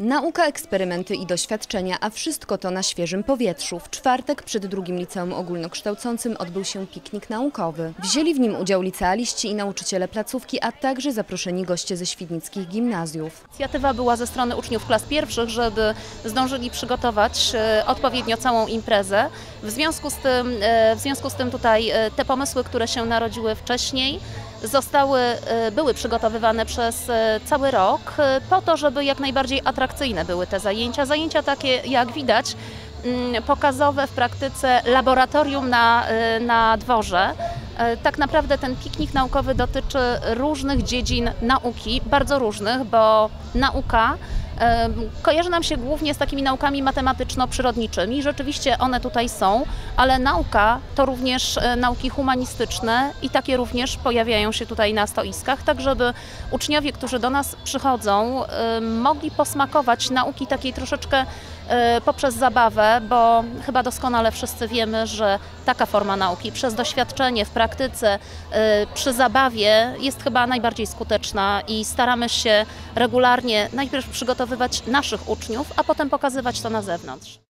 Nauka, eksperymenty i doświadczenia, a wszystko to na świeżym powietrzu. W czwartek przed drugim liceum ogólnokształcącym odbył się piknik naukowy. Wzięli w nim udział licealiści i nauczyciele placówki, a także zaproszeni goście ze świdnickich gimnazjów. Inicjatywa była ze strony uczniów klas pierwszych, żeby zdążyli przygotować e, odpowiednio całą imprezę. W związku z tym, e, w związku z tym tutaj e, te pomysły, które się narodziły wcześniej, zostały, e, były przygotowywane przez e, cały rok e, po to, żeby jak najbardziej atrakcyjne były te zajęcia. Zajęcia takie, jak widać, mm, pokazowe w praktyce laboratorium na, na dworze. Tak naprawdę ten piknik naukowy dotyczy różnych dziedzin nauki, bardzo różnych, bo nauka kojarzy nam się głównie z takimi naukami matematyczno-przyrodniczymi. Rzeczywiście one tutaj są, ale nauka to również e, nauki humanistyczne i takie również pojawiają się tutaj na stoiskach, tak żeby uczniowie, którzy do nas przychodzą, mogli posmakować nauki takiej troszeczkę e, poprzez zabawę, bo chyba doskonale wszyscy wiemy, że taka forma nauki przez doświadczenie w praktyce, e, przy zabawie jest chyba najbardziej skuteczna i staramy się regularnie najpierw przygotowywać naszych uczniów, a potem pokazywać to na zewnątrz.